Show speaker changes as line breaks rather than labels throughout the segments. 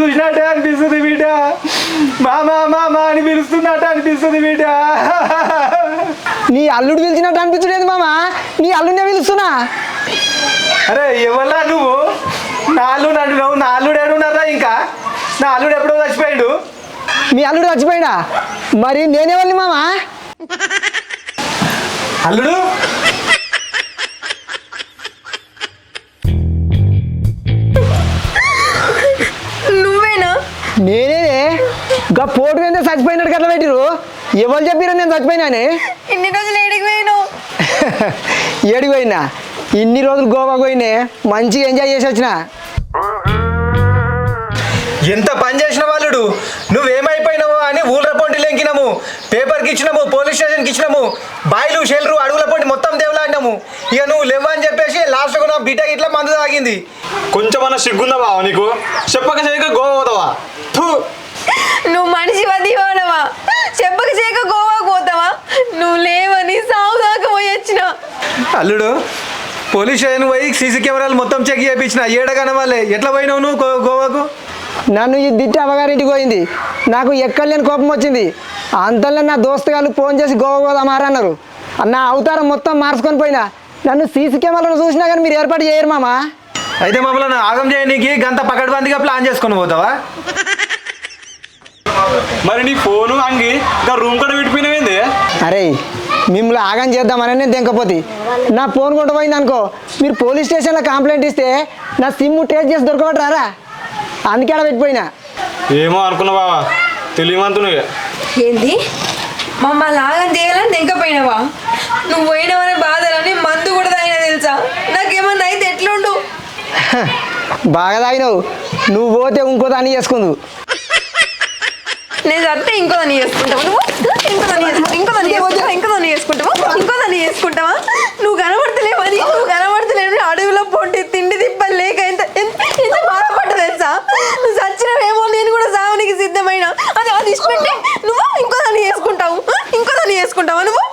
చూసినట్టే అనిపిస్తుంది బిడ్డ. మామా మామా అని పిలుస్తున్నట్టు అనిపిస్తుంది బిడ్డ.
నీ అల్లుడు పిలిచినట్టు అనిపించలేదు మామ. నీ అల్లుడినే పిలుస్తున్నా.
అరే ఎవరా నువ్వు? నా అల్లుడు అంటున్నావు. నా అల్లుడు ఏడున్నారా ఇంకా? నా అల్లుడు ఎప్పుడో చచ్చిపోయాడు.
మీ అల్లుడు చచ్చిపోయినా? మరి నేనేవాళ్ళని మామ?
అల్లుడు?
నేనేనే? గా పోటు మీద చచ్చిపోయినట్టు కట్ల పెట్టిరు ఎవరు చెప్పిరు నేను చచ్చిపోయినానే
ఇన్ని రోజులు ఏడికి పోయినావు?
ఏడికి పోయినా? ఇన్ని రోజులు గోవా పోయినే? మంచిగా ఎంజాయ్ చేసి వచ్చిన?
ఎంత పని చేసిన వాళ్ళుడు నువ్వేమైపోయినావు అని ఊళ్ళ పొంటి లెంకినాము పేపర్కి ఇచ్చినాము పోలీస్ స్టేషన్కి ఇచ్చినాము బాయిలు షెల్రు అడుగుల పొంటి మొత్తం దేవులాడినాము ఇక నువ్వు లేవని చెప్పేసి లాస్ట్కు నా బిడ్డ ఇట్లా మందు తాగింది.
కొంచెమన్నా సిగ్గుందా బావ నీకు? చెప్పక చేయక గోవా పోతావా? థూ
నువ్వు మనిషి వదివాడవా చెప్పక చేయక గోవాకు పోతావా? నువ్వు లేవని సాగు దాకా పోయి వచ్చిన.
అల్లుడు పోలీస్ స్టేషన్ పోయి సీసీ కెమెరాలు మొత్తం చెక్ చేయించిన ఏడ కనవాలే ఎట్లా పోయినావు నువ్వు గోవాకు?
నన్ను ఈ దిట్టి అవ్వగారింటికి పోయింది. నాకు ఎక్కడలేని కోపం వచ్చింది. అంతలో నా దోస్తుగాళ్ళు ఫోన్ చేసి గోవా పోదామారా అన్నారు. నా అవతారం మొత్తం మార్చుకొని పోయినా. నన్ను సీసీ కెమెరాలో చూసినా కానీ మీరు ఏర్పాటు చేయరు మామా.
అయితే మమ్మల్ని ఆగం చేయనీకి గంత పకడ్బందీగా ప్లాన్ చేసుకొని పోతావా?
మరి నీ ఫోను అంగి ఇంకా రూమ్ కూడా పెట్టిపోయినవేంది
అరే మిమ్మల్ని ఆగం చేద్దామని నేను తెంకపోతే. నా ఫోన్ కొంట పోయింది అనుకో మీరు పోలీస్ స్టేషన్లో కంప్లైంట్ ఇస్తే నా సిమ్ ట్రేస్ చేసి దొరకబట్టరారా అందుకే ఆడ పెట్టిపోయినా.
ఏమో అనుకున్నా బావా. తెలియమంతునువే
ఏంది? మమ్మల్ని ఆగం చేయాలని తెంకపోయినావా? నువ్వు పోయినావనే బాధలని మందు కూడా తాగినా తెలుసా? నాకేమన్నా అయితే ఎట్లుండు?
బాగా తాగినావు. నువ్వు పోతే ఇంకో దాన్ని చేసుకుందు.
నేను చస్తే ఇంకో దాన్ని చేసుకుంటావా? నువ్వు? ఇంకో దాన్ని చేసుకుంటావా? ఇంకో దాన్ని చేసుకుంటావా? ఇంకో దాన్ని చేసుకుంటావా? ఇంకో దాన్ని చేసుకుంటావా? నువ్వు కనబడతలేవని నువ్వు కనబడతలేవని అడవిలో పొంటి తిండి తిప్పలు లేక ఎంత ఎంత ఎంత బాధపడ్డా తెలుసా నువ్వు చచ్చినవేమో నేను కూడా సావనికి సిద్ధమైన అది అది ఇష్టపెట్టి నువ్వు ఇంకో దాన్ని చేసుకుంటావు ఇంకో దాన్ని చేసుకుంటావా నువ్వు?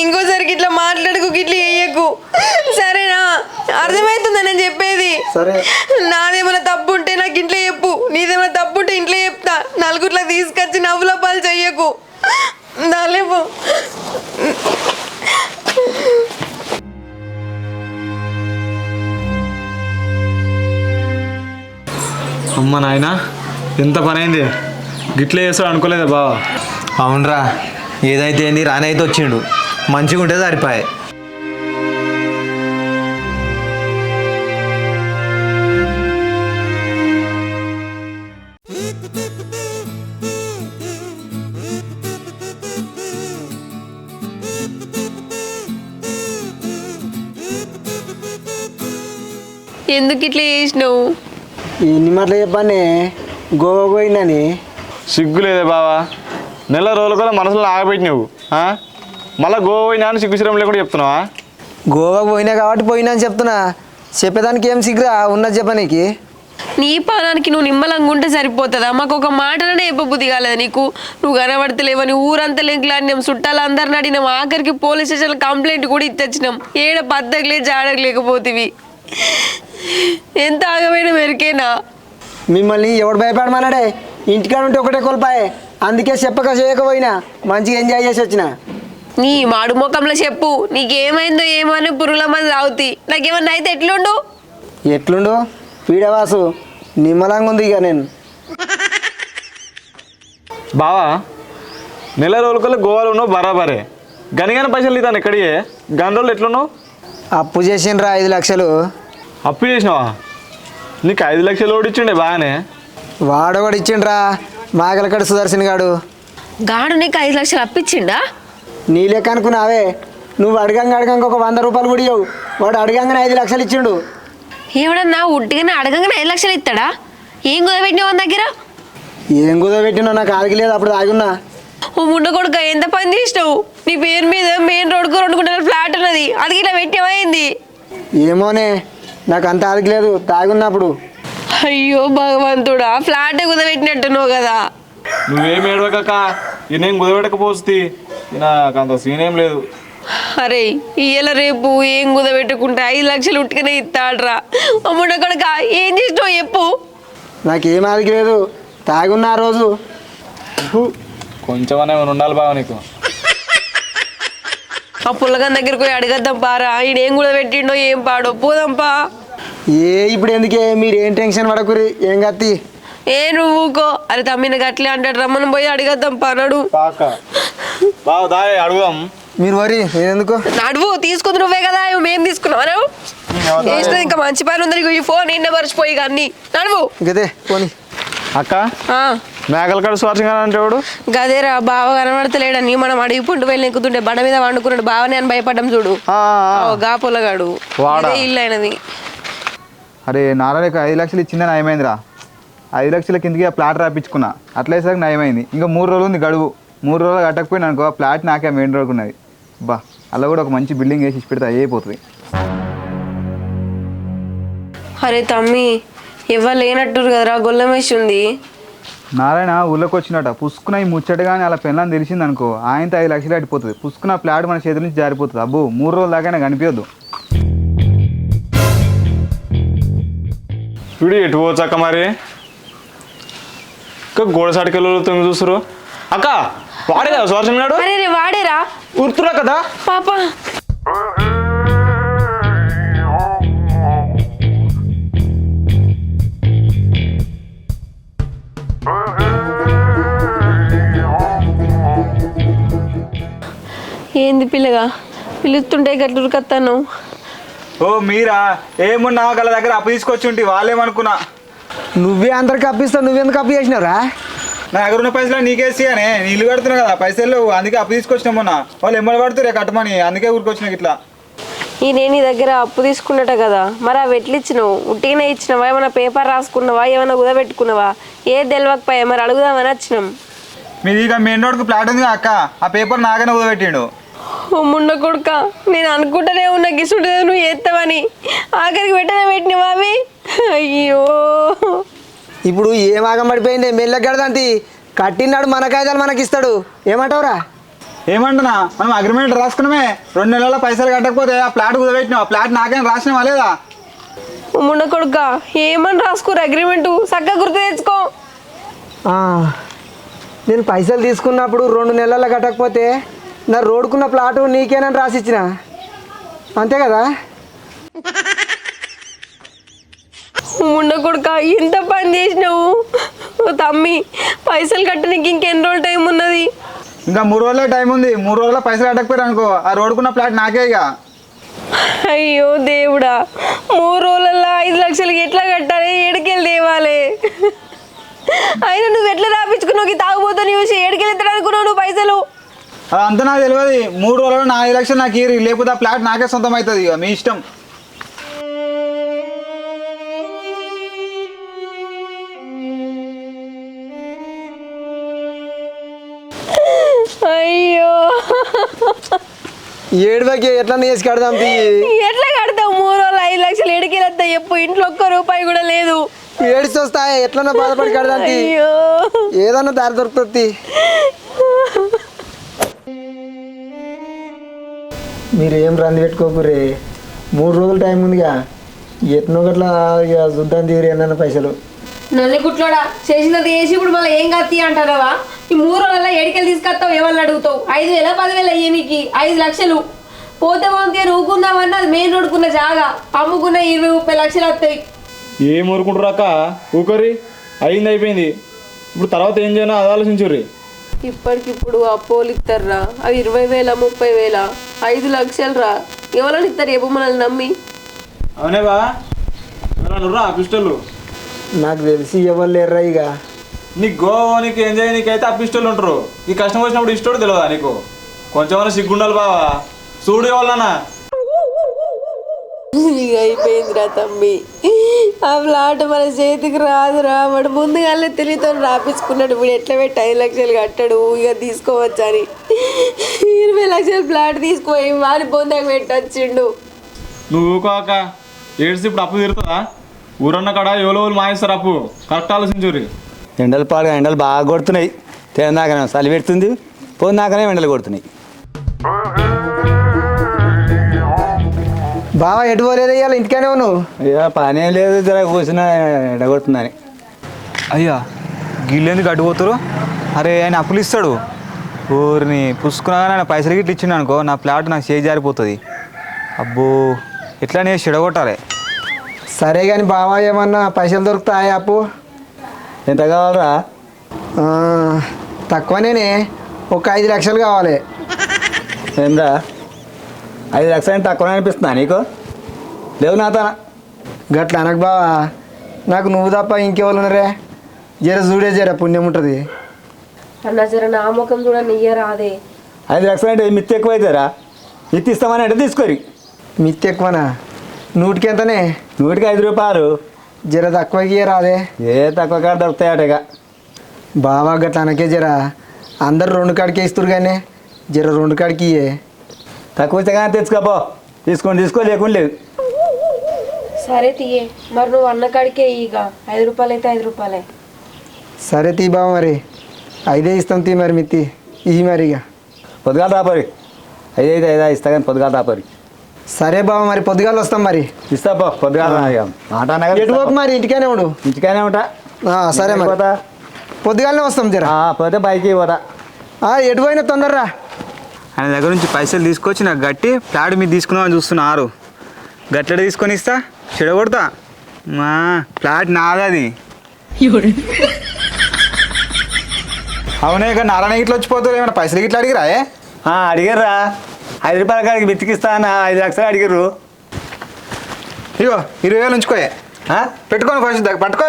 ఇంకోసారికి ఇట్లా మాట్లాడుకు ఇట్లా వేయకు సరేనా? అర్థమవుతుందా నేను చెప్పేది?
సరే.
నాదేమైనా తప్పు ఉంటే నాకు ఇంట్లో చెప్పు. నీదేమైనా తప్పు ఉంటే ఇంట్లో చెప్తా. నలుగురిలో తీసుకొచ్చి నవ్వుల పాలు చెయ్యకు. నాలేపు
అమ్మ నాయన. ఎంత పని అయింది గిట్లే చేస్తాడు అనుకోలేదా బావా?
అవునరా ఏదైతే ఏంది రానైతే వచ్చిండు. మంచిగా ఉంటే సరిపోయాయి
ఎందుకు ఇట్లా చేసినావు?
ఎన్ని మాటలు చెప్పానే గోవా పోయిందని
సిగ్గు లేదే బావా. నెల రోజుల కూడా మనసులో ఆగబెట్టినావు ఆ? మళ్ళా గోవా పోయినా అని సిగ్గు సిరం లేకుండా చెప్తున్నావా?
గోవాకు పోయినా కాబట్టి పోయినా అని చెప్తున్నా. చెప్పేదానికి ఏం సిగ్గురా? ఉన్నది చెప్పనీకి
నీ పానానికి నువ్వు నిమ్మలంగా ఉంటే సరిపోతుందా? మాకు ఒక మాటలనే చెప్పబుద్ధి కాలేదు నీకు? నువ్వు కనబడతలేవని ఊరంతా లెంకులాడినాం చుట్టాలు అందరిని అడిగినాం ఆఖరికి పోలీస్ స్టేషన్ కంప్లైంట్ కూడా ఇచ్చొచ్చినాం. ఏడ పద్దకలే జాడక లేకపోతివి ఎంత ఆగమైన మెరికేనా
మిమ్మల్ని ఎవడు భయపడమన్నాడే ఇంటికాడ ఉంటే ఒకటే కోల్పాయే. అందుకే చెప్పక చేయకపోయినా మంచిగా ఎంజాయ్ చేసి వచ్చిన.
నీ మాడు ముఖంలో చెప్పు. నీకేమైందో ఏమో అని పురుగుల మంది తాగుతాయి నాకేమన్నా అయితే ఎట్లుండు?
ఎట్లుండు? పీడవాసు నిమ్మలంగా ఉంది ఇక నేను.
బావా నెల రోజుల కల్లా గోవాలో ఉన్నావు బరాబరే. గనిగానే పైసలు ఇతాను ఎక్కడియే గని రోజులు ఎట్లున్నావు?
అప్పు చేసిండ్రా ఐదు లక్షలు.
అప్పు చేసినావా? నీకు ఐదు లక్షలు ఓడిచ్చిండే బాగానే.
వాడు కూడా ఇచ్చిండ్రా మాగలకడ సుదర్శన్ గాడు.
గాడు నీకు ఐదు లక్షలు అప్పించిండా
నీ లెక్క అనుకున్నావే. నువ్వు అడగంగా అడగంగా ఒక వంద రూపాయలు కూడా ఇవ్వవు వాడు అడగంగానే ఐదు లక్షలు ఇచ్చిండు.
ఏమడన్నా ఉట్టిగానే అడగంగానే ఐదు లక్షలు ఇస్తాడా ఏం కుదపెట్టినావు మన దగ్గర?
ఏం కుదరబెట్టినా నాకు ఆగలేదు అప్పుడు ఆగున్నా
ఓ ముండ కొడుక ఎంత పని చేసినావు? నీ పేరు మీద మెయిన్ రోడ్కు రెండు గుంటల ఫ్లాట్ ఉన్నది. అది ఇట్లా పెట్టేమైంది
ఏమోనే. నాకు అంత ఆగలేదు తాగున్నప్పుడు.
అయ్యో భగవంతుడా ఫ్లాట్ కుదపెట్టినట్టున్నావు కదా.
నువ్వేం ఏడవక ఈ నేను కుదబెట్టకపోతే నాకు అంత సీన్ ఏం లేదు.
అరే ఇయ్యాల రేపు ఏం కుదబెట్టుకుంటే ఐదు లక్షలు ఉట్టుకనే ఇస్తాడ్రా అమ్ముడు కొడుక ఏం చేసినావు చెప్పు.
నాకేం ఆదికి లేదు తాగున్న ఆ రోజు.
కొంచెం ఏమైనా ఉండాలి బావ నీకు.
ఆ పుల్లగన్ దగ్గరికి పోయి అడగద్దాం పారా. ఈయన ఏం కుదబెట్టిండో ఏం పాడో పోదాంపా
ఏ ఇప్పుడు ఎందుకే? మీరు ఏం టెన్షన్ పడకురి ఏం కత్తి
ఏ నువ్వు ఊకో. అరే తమ్మిన గట్లే అంటాడు. రమ్మని పోయి అడగద్దాం పానాడు
బావ దాయ్ అడుగుదాం.
మీరు వరి ఎందుకు?
నడువు తీసుకుంది నువ్వే కదా మేం తీసుకున్నావు ఇంకా మంచి పని ఉంది ఈ ఫోన్ నిన్న మర్చిపోయి అన్ని. నడువు.
గదే పోనీ.
అక్క? మేకల కడ స్వార్థం అంటే వాడు
గదేరా బావ కనబడతలేడని మనం అడిగి పుంటు వెళ్ళి ఎక్కుతుంటే బండ మీద వండుకున్నాడు. బావని అని భయపడ్డం చూడు. గా పొలగాడు. ఇల్లు అయినది
అరే నారాయణకు ఐదు లక్షలు ఇచ్చిందని నయమైందిరా. ఐదు లక్షల కిందకి ఆ ప్లాట్ రాపించుకున్నా అట్లేసరికి నయమైంది. ఇంకా మూడు రోజులు ఉంది గడువు. మూడు రోజులు కట్టకపోయినా అనుకో ఆ ప్లాట్ నాకే మెయిన్ రోడ్ ఉన్నది. బా అలా కూడా ఒక మంచి బిల్డింగ్ వేసి ఇచ్చి పెడితే అయిపోతుంది.
అరే తమ్మి ఇవ్వ లేనట్టు కదరా గొల్లం వేసి ఉంది
నారాయణ ఊళ్ళోకి వచ్చినట పుసుకున్న ఈ ముచ్చట కానీ అలా పెళ్ళని తెలిసింది అనుకో ఆయనతో ఐదు లక్షలు అడిపోతుంది పుసుకున్న ప్లాట్ మన చేతుల నుంచి జారిపోతుంది. అబ్బో మూడు రోజుల దాకా కనిపించదు.
వీడు ఎటు పోవచ్చు అక్క మరి? ఇంకా గోడ సాటికెళ్ళి తొంగి చూస్తారు అక్క వాడే కదా స్వార్థం నాడు
అరే రే వాడేరా.
గుర్తురా కదా?
పాప. ఏంది పిల్లగా? పిలుస్తుంటే గట్లు కత్తాను
ఓ మీరా ఏమున్నా వాళ్ళ దగ్గర అప్పు తీసుకొచ్చి ఉంటే వాళ్ళేమనుకున్నా?
నువ్వే అందరికి అప్పిస్తావు నువ్వెందుకు అప్పు చేసినావురా?
నా దగ్గర ఉన్న పైసలు నీకేసి అని ఇల్లు కడుతున్నా కదా పైసలు లేవు అందుకే అప్పు తీసుకొచ్చినా మొన్న. వాళ్ళు ఎమ్మడి పడుతురే కట్టమని అందుకే ఊరికొచ్చిన ఇట్లా
ఈ నేను నీ దగ్గర అప్పు తీసుకున్నట కదా మరి అవి ఎట్లా ఇచ్చినావు ఉట్టిగానే ఇచ్చినావా? ఏమైనా పేపర్ రాసుకున్నావా? ఏమైనా కుదబెట్టుకున్నావా ఏ తెలియకపోయా మరి అడుగుదామని వచ్చినాం.
మీది ఇక మెయిన్ రోడ్కి ప్లాట్ ఉంది అక్క ఆ పేపర్ నాగానే కుదబెట్టిండు
ఓ ముండ కొడుక నేను అనుకుంటూనే ఉన్నా గిసుడు నువ్వు ఎత్తావని ఆఖరికి పెట్టనే పెట్టినవా అవి అయ్యో.
ఇప్పుడు ఏం ఆగం పడిపోయింది? మెల్లగడదంతి కట్టినాడు మన కాగితాలు మనకి ఇస్తాడు ఏమంటావురా?
ఏమంటున్నా? మనం అగ్రిమెంట్ రాసుకున్నామే. రెండు నెలల పైసలు కట్టకపోతే ఆ ప్లాట్ కుదబెట్టినావు ఆ ప్లాట్ నాకేం రాసినావా లేదా?
ఓ ముండ కొడుక ఏమని రాసుకోరు అగ్రిమెంటు చక్కగా గుర్తు తెచ్చుకో.
ఆ, నేను పైసలు తీసుకున్నప్పుడు రెండు నెలల్లో కట్టకపోతే నా రోడ్కున్న ప్లాటు నీకేనని రాసిచ్చిన. అంతే కదా?
ముండ కొడుక ఎంత పని చేసినావు? ఓ తమ్మి పైసలు కట్టడానికి ఇంకెన్ని రోజులు టైం ఉన్నది?
ఇంకా మూడు రోజులే టైం ఉంది. మూడు రోజుల పైసలు కట్టకపోయారు అనుకో ఆ రోడ్డుకున్న ప్లాట్ నాకే ఇక.
అయ్యో దేవుడా మూడు రోజులలో ఐదు లక్షలకి ఎట్లా కట్టాలి? ఏడుకెళ్ళి తేవాలి. అయినా నువ్వు ఎట్లా రాపించుకున్నావు? తాగుబోతాను చూసి ఏడుకెళ్ళి ఎత్తాడు అనుకున్నావు నువ్వు పైసలు?
అదంతా నాకు తెలియదు మూడు రోజుల్లో నా ఐదు లక్షలు నాకు ఇరి లేకపోతే ఆ ప్లాట్ నాకే సొంతం అవుతుంది ఇక మీ ఇష్టం.
అయ్యో.
ఏడువకి ఎట్లా వేసి కడదాం తీ?
ఎట్లా కడతావు? మూడు రోజులు ఐదు లక్షలు వస్తాయి చెప్పు. ఇంట్లో ఒక్క రూపాయి కూడా లేదు.
ఏడిచి వస్తాయి ఎట్లన్నా బాధపడి కడదాం
అయ్యో.
ఏదన్నా దారి దొరుకుతుంది మీరు ఏం రంది పెట్టుకోకురే మూడు రోజులు టైం ఉందిగా. ఎట్నో గట్లా ఇక చూద్దాం తీరు ఏమన్నా పైసలు.
నల్లి కుట్లోడా? చేసినది చేసి ఇప్పుడు మళ్ళీ ఏం కత్తి అంటారా ఈ మూడు రోజుల ఏడికెళ్ళి తీసుకొస్తావు ఎవరిని అడుగుతావు? ఐదు వేల పదివేలు అయ్యే నీకు ఐదు లక్షలు. పోతే పోతే ఊకుందామన్నా అది మెయిన్ రోడ్కున్న జాగా. అమ్ముకున్న ఇరవై ముప్పై లక్షలు వస్తాయి.
ఏం ఊరుకుంటారు అక్క? ఊకరి అయింది అయిపోయింది. ఇప్పుడు తర్వాత ఏం చేయను అది ఆలోచించుర్రి.
ఇప్పటికిప్పుడు అప్పోలు ఇస్తారా అవి ఇరవై వేల ముప్పై వేల? ఐదు లక్షలు రా ఎవరైనా ఇస్తారు ఏమో మనల్ని నమ్మి?
అవునే బా.
నాకు తెలిసి ఎవరు లేరురా ఇక
నీకు గోవా నీకు ఎంజాయ్ నీకైతే ఆ పిస్టల్ ఉంటారు. ఈ కష్టం వచ్చినప్పుడు ఇష్టోడు తెలియదా నీకు? కొంచెం సిగ్గుండాలి బావా. చూడు ఎవరన్నా
ఇక అయిపోయిందిరా తమ్మి. ఆ ఫ్లాట్ మన చేతికి రాదురా వాడు ముందుగానే తెలియతో రాపించుకున్నాడు ఇప్పుడు ఎట్లా పెట్టి ఐదు లక్షలు కట్టాడు? ఇక తీసుకోవచ్చని ఇరవై లక్షల ఫ్లాట్ తీసుకుపోయి వాడి పొందాక పెట్టొచ్చిండు
నువ్వు అక్క ఏడ్స్ ఇప్పుడు అప్పు తీరుతుందా? ఊరన్న కాడ ఎవరో మాయిస్తారు అప్పు. కరెక్ట్ ఆలోచించుర్రి
ఎండలు పాడుగా ఎండలు బాగా కొడుతున్నాయి. తేనాకనే చలి పెడుతుంది. పోనాకనే ఎండలు కొడుతున్నాయి.
బావ ఎటు పోలేదు ఇవాళ ఇంటికానే ఉన్నావు?
ఇక పని ఏం లేదు జర కూర్చున్న ఎండగొడుతుందని
అయ్యా గిల్లెందుకు అడ్డుపోతారు అరే ఆయన అప్పులు ఇస్తాడు. ఊరిని పుసుకున్నా ఆయన పైసలు గిట్ల ఇచ్చిండు అనుకో నా ప్లాట్ నాకు చేయి జారిపోతుంది. అబ్బో ఎట్లా నేను చెడగొట్టాలి.
సరే కానీ బావ ఏమన్నా పైసలు దొరుకుతాయా అప్పు?
ఎంత కావాలరా?
ఆ, తక్కువనేనే ఒక ఐదు లక్షలు కావాలి.
ఏందా ఐదు లక్షలు అంటే తక్కువ అనిపిస్తుందా నీకు? లేవు నా తన
గట్ల అనకు బావా. నాకు నువ్వు తప్ప ఇంకెవరు ఉన్నారే? జర చూడే జర పుణ్యం ఉంటుంది.
అన్న జర నా ముఖం చూడ నీయ రాదే.
ఐదు లక్షలు అంటే మిత్తి ఎక్కువ అవుతారా మిత్తి ఇస్తామని అంటే తీసుకోరి.
మిత్తి ఎక్కువనా? నూటికి ఎంతనే?
నూటికి ఐదు రూపాయలు.
జర తక్కువకి రాదే.
ఏ తక్కువ కాడ దొరుకుతాయట ఇక.
బావా గట్ల అనకే జర. అందరు రెండు కాడికే ఇస్తారు కానీ జర రెండు కాడికి ఇయ్యే.
తక్కువ ఇస్తే కానీ తెచ్చుకోపో. తీసుకొని తీసుకో లేకుండా లేదు
సరే తీయే. మరి నువ్వు అన్న కాడికే ఇక ఐదు రూపాయలు అయితే ఐదు రూపాయలే.
సరే తీ బావ మరి. ఐదే ఇస్తాం తీ మరి మిత్తి. ఇవి మరి ఇక
పొద్దుగాల రాపరి. ఐదు ఐదు ఐదు ఇస్తా కానీ పొద్దుగాల రాపరి.
సరే బావ మరి పొద్దుగాల వస్తాం మరి.
ఇస్తా పో పొద్దుగాల. మాట అనగా
ఎటు పోకు మరి? ఇంటికానే ఉండు.
ఇంటికానే ఉంటా.
ఆ, సరే మరి.
పోతా.
పొద్దుగాలనే వస్తాం జర.
ఆ, పోతే బైక్ పోతా.
ఆ, ఎటు పోయినా తొందరరా.
ఆయన దగ్గర నుంచి పైసలు తీసుకొచ్చి నాకు గట్టి ప్లాట్ మీద తీసుకుందామని చూస్తున్నారు. గట్లడ తీసుకొని ఇస్తా చెడగొడతా. మా ప్లాట్ నాదది అవునే ఇక నారాయణ ఇట్లా వచ్చిపోతారు ఏమైనా పైసలు గిట్లా అడిగిరా ఏ?
ఆ, అడిగారురా. ఐదు రూపాయల కాడికి బిత్తికిస్తా అన్న ఐదు లక్షలు అడిగారు
ఇగో ఇరవై వేలు ఉంచుకోయే? పెట్టుకొని ఫస్ట్ దగ్గర పట్టుకో?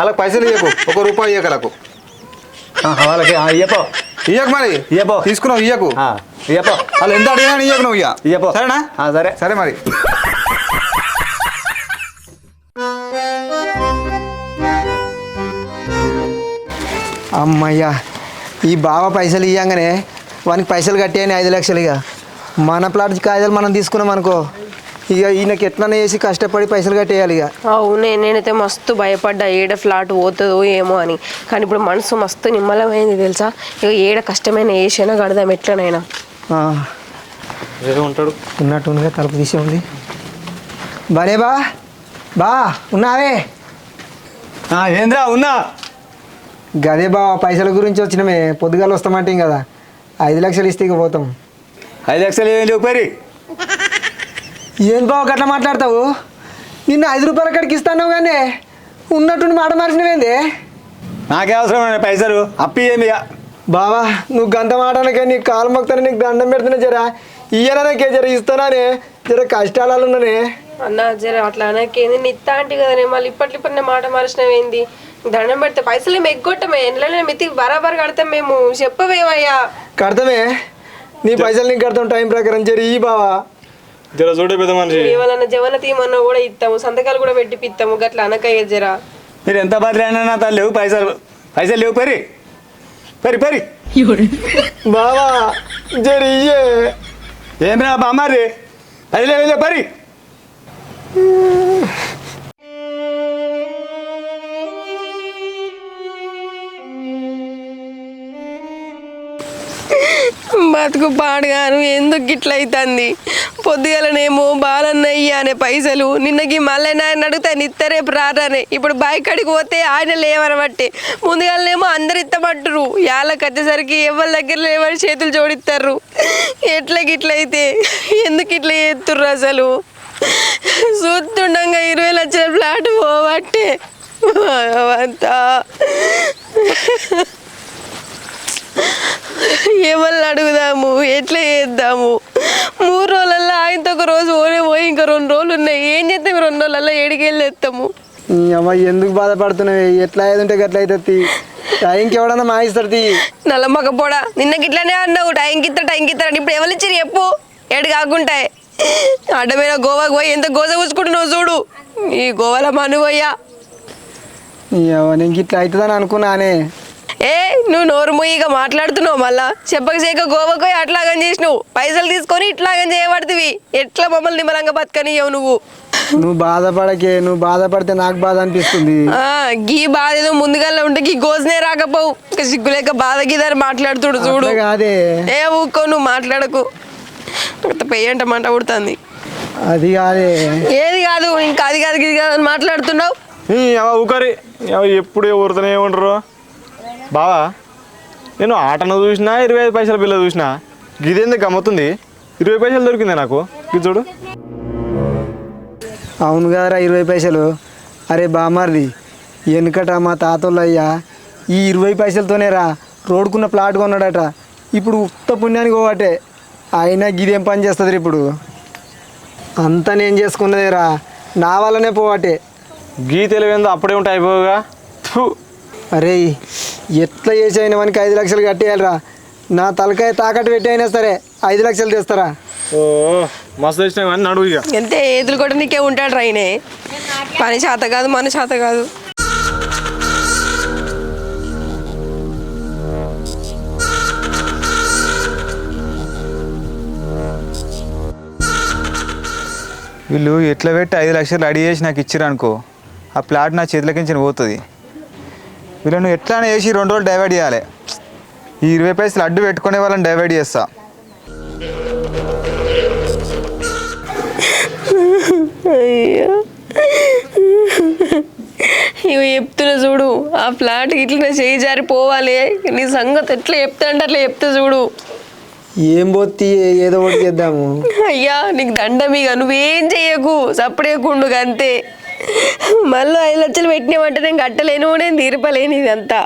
అలా పైసలు ఇవ్వకు ఒక రూపాయి ఇవ్వకలకు
వాళ్ళకి ఇయ్యపో.
ఇయ్యకు మరి?
ఇయ్యపో.
తీసుకున్నావు ఇయ్యకు?
ఆ, ఇయ్యపో.
వాళ్ళు ఎంత అడిగినా ఇయ్యకు నువ్వు ఇయ్య.
ఇయ్యపో.
సరేనా?
ఆ, సరే.
సరే మరి.
అమ్మయ్యా ఈ బావ పైసలు ఇవ్వగానే వానికి పైసలు కట్టేయని ఐదు లక్షలు ఇక. మన ప్లాట్ కాయలు మనం తీసుకున్నాం అనుకో. ఇక ఈయనకి ఎట్లనే చేసి కష్టపడి పైసలు కట్టేయాలి ఇక.
అవునే నేనైతే మస్తు భయపడ్డా ఏడ ఫ్లాట్ పోతుందో ఏమో అని. కానీ ఇప్పుడు మనసు మస్తు నిమ్మలమైంది తెలుసా? ఇక ఏడ కష్టమైన ఏసైనా కడదాం ఎట్లనైనా.
ఆ,
ఉంటాడు.
ఉన్నట్టుగా తలుపు తీసే ఉంది. బరే బా. బా ఉన్నావే?
ఆ, ఏంద్రా ఉన్నా?
గదే బా పైసల గురించి వచ్చినమే. పొద్దుగాల వస్తామంటే కదా. ఐదు లక్షలు ఇస్తే ఇక పోతాం.
ఐదు లక్షలు ఏం లేవు పరి
ఏం బావ గట్లా మాట్లాడతావు? నిన్ను ఐదు రూపాయల కాడికి ఇస్తాను కానీ ఉన్నట్టుండి మాట మార్చినవేంది?
నాకే అవసరం ఉన్నాయి పైసలు అప్పు ఏమి ఇక.
బావా నువ్వు గంట మాటనకే నీ కాలు మొక్తాను నీకు దండం పెడుతున్నా జరా. ఇయ్యనకే జర ఇస్తాననే. జర కష్టాలలో ఉన్నానే.
అన్న జర అట్లా అనకేంది? నిత్తా అంటే కదా నేను మళ్ళీ ఇప్పట్లో ఇప్పుడు నేను మాట మార్చినవేంది? దండం పెడితే పైసలు ఏమి ఎగ్గొట్టమే ఎండ్లలో మితి బరాబర్ కడతాం మేము. చెప్పవేమయ్యా
కడతామే. నీ పైసలు నీకు కడతాం టైం ప్రకారం. జరి ఈ బావా.
జర చూడే పెద్ద మనిషి.
ఏమన్నా జవన తీయమన్నా కూడా ఇస్తాము సంతకాలు కూడా పెట్టిపిస్తాము గట్లా అనకయ్య జరా.
మీరు ఎంత బదిలైనా నా తను లేవు పైసలు పైసలు లేవు పరి. పరి పరి.
బావా జరి
ఏమిరా బామ్మారి పైసలు ఏమి పరి.
బతుకు పాడుగాను ఎందుకు గిట్ల అవుతుంది పొద్దుగలనేమో బాలన్నయ్య అనే పైసలు నిన్నకి మళ్ళీ ఆయన అడిగితే ఆయన ఇత్త ఇప్పుడు బైక్ అడిగి పోతే ఆయన లేవనబట్టి. ముందుగాలనేమో అందరు ఇత్తమంటారు యాళ్ళకి వచ్చేసరికి ఎవరి దగ్గర లేవని చేతులు జోడిస్తారు ఎట్లా గిట్లయితే? ఎందుకు ఇట్లా చేస్తుర్రు అసలు? చూస్తుండగా ఇరవై లక్షల ఫ్లాట్ పోవట్టే భగవంతా ఏమన్నా అడుగుదాము? ఎట్లా చేద్దాము మూడు రోజులలో ఆయనతో ఒక రోజు పోయి పోయి ఇంకా రెండు రోజులు ఉన్నాయి. ఏం చేస్తాం రెండు రోజులలో ఏడికెళ్ళి ఎత్తాము
నీ అమ్మ ఎందుకు బాధపడుతున్నావు? ఎట్లా అయ్యేది గట్ల అవుతుంది టైంకి ఎవడన్నా మాయిస్తారు తీ.
నల్లమ్మక పోడా నిన్న గిట్లనే అన్నావు. టైంకి ఇస్తా టైంకి ఇస్తారని ఇప్పుడు ఎవరు ఇచ్చారు చెప్పు. ఏడు కాకుంటాయి అడ్డమైన గోవాకు పోయి ఎంత గోజ కూసుకుంటున్నావు చూడు. ఈ గోవాల మనువయ్యా.
నేను ఇట్లా అవుతుందని అనుకున్నానే.
ఏ నువ్వు నోరు మొయ్యిగా మాట్లాడుతున్నావు మళ్ళా? చెప్పక చేయక గోవాకు పోయి అట్లాగని చేసినావు. పైసలు తీసుకొని ఇట్లాగని చేయబడుతుంది ఎట్లా మమ్మల్ని నిమ్మలంగా బతకనియవు నువ్వు?
నువ్వు బాధపడకే నువ్వు బాధపడితే నాకు బాధ అనిపిస్తుంది.
ఆ, గీ బాధ ఏదో ముందుగా ఉంటే గీ గోజనే రాకపోవు. ఇంకా సిగ్గులేక బాధ గీదని మాట్లాడుతుడు చూడు.
కాదే.
ఏ ఊకో నువ్వు మాట్లాడకు. పెయ్యంట మంట పుడుతుంది.
అది కాదే.
ఏది కాదు ఇంకా అది కాదు ఇది కాదు అని మాట్లాడుతున్నావు?
ఊకరి. అవ ఎప్పుడు ఊరుతూనే ఉండరు? బావా నేను ఆటను చూసినా ఇరవై ఐదు పైసల బిల్ల చూసినా గిదేందుకు గమ్మతుంది? ఇరవై పైసలు దొరికింది నాకు? ఇది చూడు.
అవును కదరా ఇరవై పైసలు. అరే బామారిది వెనుకట మా తాతోళ్ళయ్యా ఈ ఇరవై పైసలతోనే రా రోడ్కున్న ప్లాట్ కొన్నాడట. ఇప్పుడు ఉత్త పుణ్యానికి పోవటే. అయినా గిదేం పని చేస్తుంది ఇప్పుడు? అంతా నేను చేసుకున్నదేరా నా వల్లనే పోవటే.
గీ తెలివేందో అప్పుడే ఉంటే అయిపోగా.
అరే ఎట్లా చేసి అయినా మనకి ఐదు లక్షలు కట్టేయాలిరా. నా తలకాయ తాకట్టు పెట్టి అయినా సరే ఐదు లక్షలు తెస్తారా?
ఓ మస్తు తెచ్చినా కానీ నడువు ఇక.
ఎంతే ఏదులు కూడా నీకే ఉంటాడు రైనే పని చేత కాదు మన చేత కాదు.
వీళ్ళు ఎట్లా పెట్టి ఐదు లక్షలు రెడీ చేసి నాకు ఇచ్చిర్రు అనుకో ఆ ప్లాట్ నా చేతిలోకించి పోతుంది. వీళ్ళను ఎట్లా చేసి రెండు రోజులు డైవర్ట్ చేయాలి. ఈ ఇరవై పైసలు అడ్డు పెట్టుకునే వాళ్ళని డైవర్ట్ చేస్తా.
అయ్యో. ఇవి చెప్తున్నా చూడు. ఆ ఫ్లాట్ ఇట్లా చేయి జారి పోవాలి నీ సంగతి ఎట్లా చెప్తా అంటే అట్లా చెప్తా చూడు.
ఏం పోతి ఏదో ఒకటి చేద్దాము.
అయ్యా నీకు దండం ఇక. నువ్వేం చెయ్యకు సప్పుడేకుండు అంతే మళ్ళీ ఐదు లక్షలు పెట్టినామంటే నేను కట్టలేను నేను తీర్పలేను ఇదంతా.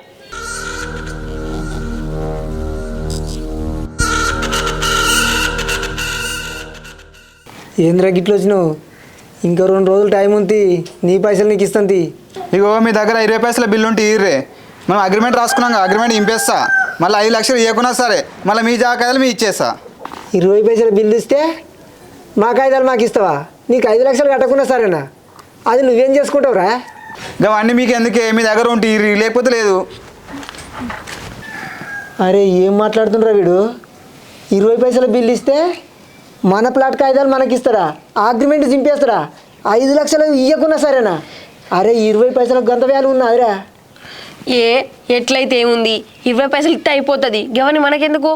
ఏంద్రా గిట్ల వచ్చినావు? ఇంకా రెండు రోజులు టైం ఉంది నీ పైసలు నీకు ఇస్తాను తీ.
ఇగో మీ దగ్గర ఇరవై పైసల బిల్లు ఉంటే ఇర్రే. మనం అగ్రిమెంట్ రాసుకున్నాం కదా, అగ్రిమెంట్ ఇంపేస్తా. మళ్ళీ ఐదు లక్షలు ఇవ్వకున్నా సరే మళ్ళీ మీ జాకాయలు మీ ఇచ్చేస్తా.
ఇరవై పైసలు బిల్లు ఇస్తే మా కాగితాలు మాకు ఇస్తావా? నీకు ఐదు లక్షలు కట్టకుండా సరేనా? అది నువ్వేం చేసుకుంటావురా?
అవన్నీ మీకు ఎందుకే? మీ దగ్గర ఉంటే లేకపోతే లేదు.
అరే ఏం మాట్లాడుతుండ్రా వీడు? ఇరవై పైసల బిల్లు ఇస్తే మన ప్లాట్ కాగితాలు మనకి ఇస్తారా అగ్రిమెంట్ చింపేస్తారా ఐదు లక్షలు ఇవ్వకున్నా సరేనా? అరే ఇరవై పైసలకు గంత వ్యాలు ఉన్నదిరా.
ఏ ఎట్లయితే ఏముంది? ఇరవై పైసలు ఇస్తే అయిపోతుంది. గవని మనకెందుకు?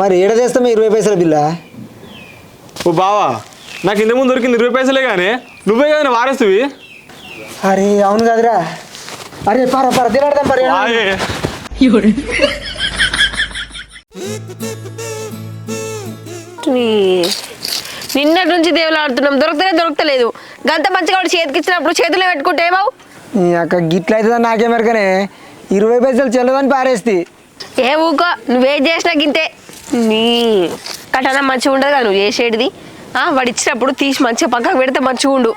మరి ఏడ తెస్తామే ఇరవై పైసల బిల్లా?
ఓ బావా నాకు ఇంత ముందు దొరికింది ఇరవై పైసలే కానీ నువ్వే కానీ వారేస్తువి
అరే అవును కదరా. అరే పర పర తినడదాం పర.
నిన్నటి నుంచి దేవులు ఆడుతున్నాం. దొరకతలే దొరకతలేదు. గంత మంచిగా వాడు చేతికి ఇచ్చినప్పుడు చేతిలో పెట్టుకుంటే ఏమావు?
నీ అక్క గిట్ల మెరకనే ఇరవై పైసలు చెల్లదని పారేస్తే.
ఏ ఊకో నువ్వేం చేసినా గింతే. నీ కటన మంచిగా ఉండదు కదా నువ్వు చేసేటిది. వాడు ఇచ్చినప్పుడు తీసి మంచిగా పక్కకు పెడితే మంచిగా ఉండు.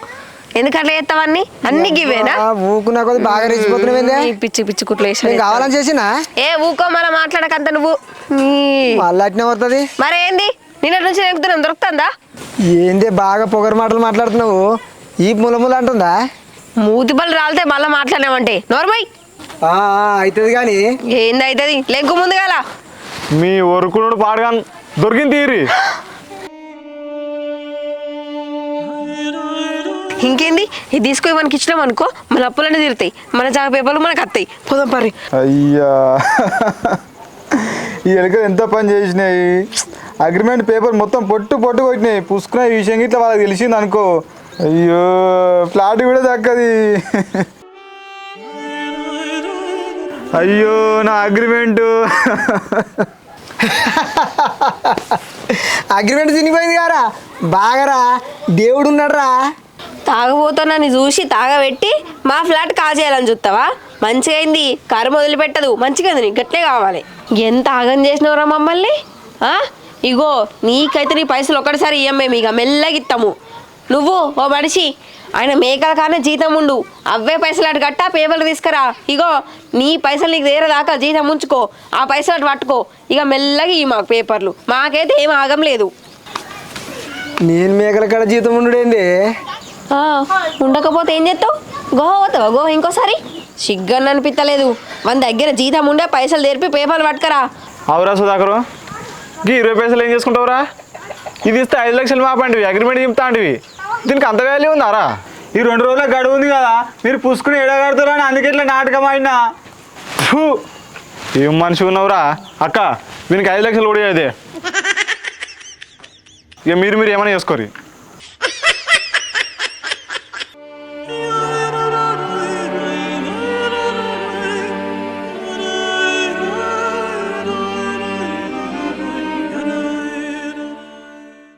ఎందుకు అట్లా చేస్తావన్నీ అన్ని గివేనా
ఊకు నాకు బాగా రెచ్చిపోతున్నావేందే
ఈ పిచ్చి పిచ్చి కుట్లు వేసిన
నేను కావాలని చేసినా?
ఏ ఊకో మళ్ళీ మాట్లాడకంత నువ్వు.
మళ్ళీ అట్నే పడుతుంది?
మరేంది? నిన్నటి నుంచి ఎక్కుతున్నాం దొరుకుతుందా?
ఏందే బాగా పొగరు మాటలు మాట్లాడుతున్నావు? ఈ ములములు అంటుందా?
మూతి బలు రాలితే మళ్ళీ మాట్లాడినామంటే నోర్మై
అవుతుంది కానీ.
ఏంది అవుతుంది లెగ్గు ముందు గల
మీ ఒరుకునుడు పాడగా దొరికింది తీరి.
ఇంకేంది? ఇది తీసుకొని మనకి ఇచ్చినాం అనుకో మన అప్పులన్నీ తీరుతాయి. మన జాగ పేపర్లు మనకు వస్తాయి. పోదాం పరి
అయ్యా. ఈ ఎలుకలు ఎంత పని చేసినాయి? అగ్రిమెంట్ పేపర్ మొత్తం పొట్టు పొట్టు కొట్టినాయి. పుసుకున్న ఈ విషయం ఇట్లా వాళ్ళకి తెలిసింది అనుకో. అయ్యో ఫ్లాట్ కూడా దక్కది. అయ్యో నా అగ్రిమెంటు.
అగ్రిమెంట్ తినిపోయింది కారా? బాగారా? దేవుడు ఉన్నాడురా
తాగబోతున్నా చూసి తాగబెట్టి మా ఫ్లాట్ కాజేయాలని చూస్తావా? మంచిగా అయింది కారు వదిలిపెట్టదు మంచిగా ఉంది నీకు. గట్లే కావాలి. ఎంత ఆగం చేసినవరా మమ్మల్ని? ఇగో నీకైతే నీ పైసలు ఒక్కటిసారి ఇయ్యమే ఇక మెల్లగా నువ్వు ఓ మనిషి ఆయన మేకల కానీ జీతం ఉండు. అవే పైసలు అటు కట్టా పేపర్లు తీసుకురా. ఇగో నీ పైసలు నీకు తీరదాకా జీతం ఉంచుకో. ఆ పైసలు అటు పట్టుకో. ఇక మెల్లగా ఇవి మాకు పేపర్లు. మాకైతే ఏం ఆగం లేదు.
నేను మేకల కాడ జీతం ఉండుడేంది?
ఉండకపోతే ఏం చేస్తావు? గోవా పోతావా? గోహ ఇంకోసారి? సిగ్గని అనిపించలేదు మన దగ్గర జీతం ఉండే పైసలు తెరిపి పేపర్లు పట్టుకరా.
అవురా సుధాకరు. ఈ ఇరవై పైసలు ఏం చేసుకుంటావురా? ఇది ఇస్తే ఐదు లక్షలు మాపండివి అగ్రిమెంట్ చెప్తా దీనికి అంత వాల్యూ ఉందారా?
ఈ రెండు రోజుల గడువు ఉంది కదా మీరు పుసుకుని ఎడగడుతురా అని అందుకే ఇట్లా నాటకం అయినా
ఏం మనిషి ఉన్నావురా? అక్క దీనికి ఐదు లక్షలు కూడా ఇక మీరు మీరు ఏమైనా చేసుకోరు.